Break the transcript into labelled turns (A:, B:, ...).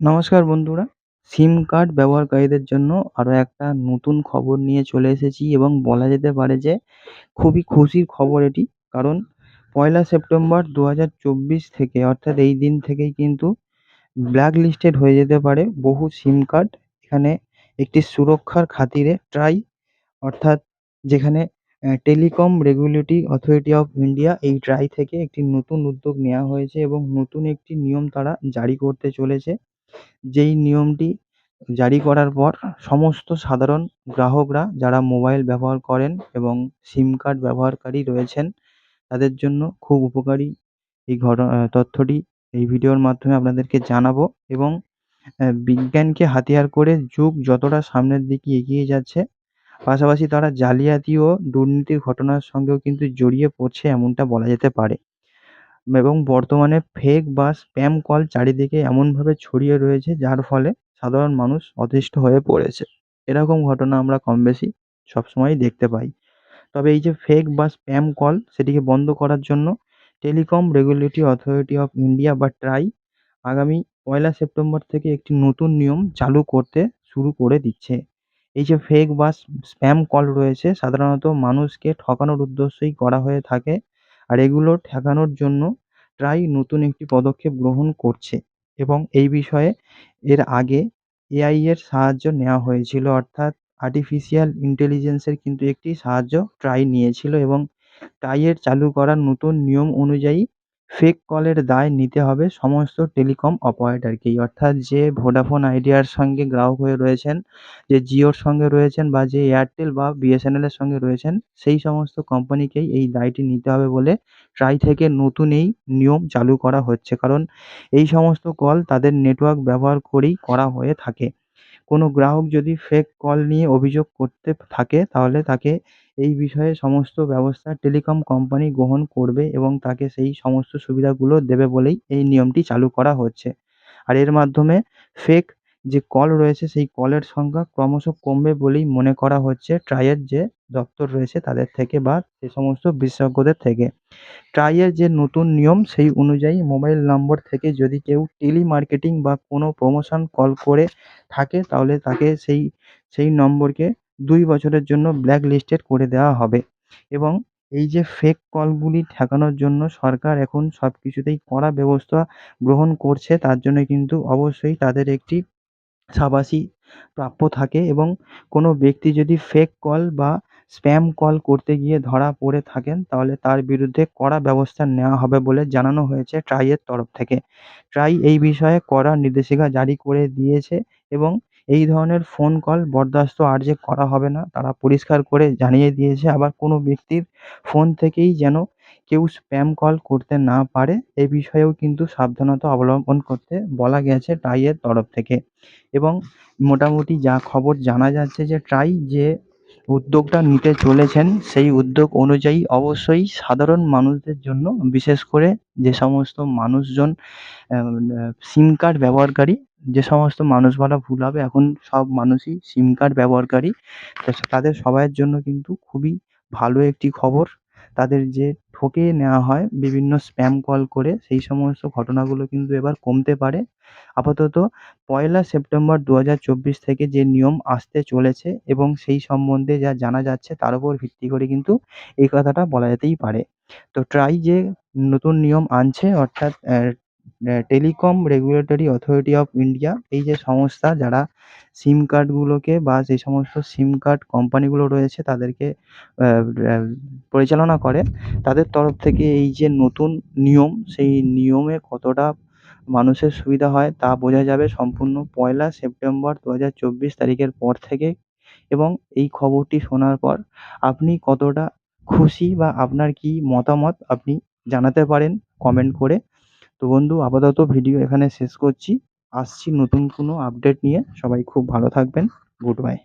A: নমস্কার বন্ধুরা। সিম কার্ড ব্যবহারকারীদের জন্য আরও একটা নতুন খবর নিয়ে চলে এসেছি এবং বলা যেতে পারে যে খুবই খুশির খবর এটি। কারণ পয়লা সেপ্টেম্বর দু হাজার চব্বিশ থেকে অর্থাৎ এই দিন থেকেই কিন্তু ব্ল্যাক লিস্টেড হয়ে যেতে পারে বহু সিম কার্ড এখানে একটি সুরক্ষার খাতিরে ট্রাই অর্থাৎ যেখানে telecom regulatory authority of India এই ট্রাই থেকে একটি নতুন উদ্যোগ নেওয়া হয়েছে এবং নতুন একটি নিয়ম তারা জারি করতে চলেছে। যেই নিয়মটি জারি করার পর সমস্ত সাধারণ গ্রাহকরা যারা মোবাইল ব্যবহার করেন এবং সিম কার্ড ব্যবহারকারী রয়েছেন, তাদের জন্য খুব উপকারী এই ঘটনা তথ্যটি এই ভিডিওর মাধ্যমে আপনাদেরকে জানাব এবং বিজ্ঞানকে হাতিয়ার করে যুগ যতটা সামনের দিকে এগিয়ে যাচ্ছে, পাশাপাশি তারা জালিয়াতি ও দুর্নীতির ঘটনার সঙ্গেও কিন্তু জড়িয়ে পড়ছে এমনটা বলা যেতে পারে। এবং বর্তমানে ফেক বা স্প্যাম কল চারিদিকে এমনভাবে ছড়িয়ে রয়েছে, যার ফলে সাধারণ মানুষ অতিষ্ঠ হয়ে পড়েছে। এরকম ঘটনা আমরা কম বেশি সবসময়ই দেখতে পাই। তবে এই যে ফেক বা স্প্যাম কল সেটিকে বন্ধ করার জন্য telecom regulatory authority of India বা ট্রাই আগামী পয়লা সেপ্টেম্বর থেকে একটি নতুন নিয়ম চালু করতে শুরু করে দিচ্ছে। এই যে ফেক বা স্প্যাম কল রয়েছে, সাধারণত মানুষকে ঠকানোর উদ্দেশ্যেই করা হয়ে থাকে আর এগুলো ঠেকানোর জন্য ট্রাই নতুন একটি পদক্ষেপ গ্রহণ করছে এবং এই বিষয়ে এর আগে এআই এর সাহায্য নেওয়া হয়েছিল। অর্থাৎ আর্টিফিশিয়াল ইন্টেলিজেন্সের কিন্তু একটি সাহায্য ট্রাই নিয়েছিল এবং ট্রাইয়ের চালু করার নতুন নিয়ম অনুযায়ী ফেক কলের দায় নিতে হবে সমস্ত টেলিকম অপারেটরকেই অর্থাৎ যে ভোডাফোন আইডিয়ার সঙ্গে গ্রাহক হয়ে রয়েছেন, যে জিওর সঙ্গে রয়েছেন বা যে এয়ারটেল বা বিএসএনএলের সঙ্গে রয়েছেন, সেই সমস্ত কোম্পানিকেই এই দায়টি নিতে হবে বলে ট্রাই থেকে নতুন এই নিয়ম চালু করা হচ্ছে। কারণ এই সমস্ত কল তাদের নেটওয়ার্ক ব্যবহার করেই করা হয়ে থাকে। কোনো গ্রাহক যদি ফেক কল নিয়ে অভিযোগ করতে থাকে, তাহলে তাকে এই বিষয়ে সমস্ত ব্যবস্থা টেলিকম কোম্পানি গ্রহণ করবে এবং তাকে সেই সমস্ত সুবিধাগুলো দেবে বলেই এই নিয়মটি চালু করা হচ্ছে। আর এর মাধ্যমে ফেক যে কল রয়েছে, সেই কলের সংখ্যা ক্রমশ কমবে বলেই মনে করা হচ্ছে ট্রাইয়ের যে দপ্তর রয়েছে তাদের থেকে বা যে সমস্ত বিশেষজ্ঞদের থেকে। ট্রাইয়ের যে নতুন নিয়ম, সেই অনুযায়ী মোবাইল নম্বর থেকে যদি কেউ টেলিমার্কেটিং বা কোনো প্রমোশন কল করে থাকে, তাহলে তাকে সেই সেই নম্বরকে দুই বছরের জন্য ব্ল্যাক লিস্টেড করে দেওয়া হবে। এবং এই যে ফেক কলগুলি ঠেকানোর জন্য সরকার এখন সব কিছুতেই কড়া ব্যবস্থা গ্রহণ করছে, তার জন্য কিন্তু অবশ্যই তাদের একটি শাবাশি প্রাপ্য থাকে এবং কোনো ব্যক্তি যদি ফেক কল বা স্প্যাম কল করতে গিয়ে ধরা পড়ে থাকেন, তাহলে তার বিরুদ্ধে কড়া ব্যবস্থা নেওয়া হবে বলে জানানো হয়েছে ট্রাইয়ের তরফ থেকে। ট্রাই এই বিষয়ে কড়া নির্দেশিকা জারি করে দিয়েছে এবং এই ধরনের ফোন কল বরদাস্ত আর যে করা হবে না, তারা পরিষ্কার করে জানিয়ে দিয়েছে। আবার কোনো ব্যক্তির ফোন থেকেই যেন কেউ স্প্যাম কল করতে না পারে, এ বিষয়েও কিন্তু সাবধানতা অবলম্বন করতে বলা গেছে ট্রাইয়ের তরফ থেকে। এবং মোটামুটি যা খবর জানা যাচ্ছে যে ট্রাই যে উদ্যোগটা নিতে চলেছেন, সেই উদ্যোগ অনুযায়ী অবশ্যই সাধারণ মানুষদের জন্য, বিশেষ করে যে সমস্ত মানুষজন সিম কার্ড ব্যবহারকারী যে সমস্ত মানুষ বলা ভুল হবে, এখন সব মানুষই সিম কার্ড ব্যবহারকারী। তাদের সবাইয়ের জন্য কিন্তু খুবই ভালো একটি খবর। তাদের যে ঠকিয়ে নেওয়া হয় বিভিন্ন স্প্যাম কল করে, সেই সমস্ত ঘটনাগুলো কিন্তু এবার কমতে পারে। আপাতত পয়লা সেপ্টেম্বর দু হাজার চব্বিশ থেকে যে নিয়ম আসতে চলেছে এবং সেই সম্বন্ধে যা জানা যাচ্ছে, তার উপর ভিত্তি করে কিন্তু এই কথাটা বলা যেতেই পারে। তো ট্রাই যে নতুন নিয়ম আনছে, অর্থাৎ telecom regulatory authority of India এই যে সংস্থা যারা সিম কার্ডগুলোকে বা যে সমস্ত সিম কার্ড কোম্পানিগুলো রয়েছে তাদেরকে পরিচালনা করে, তাদের তরফ থেকে এই যে নতুন নিয়ম, সেই নিয়মে কতটা মানুষের সুবিধা হয় তা বোঝা যাবে সম্পূর্ণ পয়লা সেপ্টেম্বর দু হাজার চব্বিশ তারিখের পর থেকে এবং এই খবরটি শোনার পর আপনি কতটা খুশি বা আপনার কী মতামত আপনি জানাতে পারেন কমেন্ট করে। তো বন্ধু, আপাতত ভিডিও এখানে শেষ করছি। আসছি নতুন কোনো আপডেট নিয়ে। সবাই খুব ভালো থাকবেন। Good bye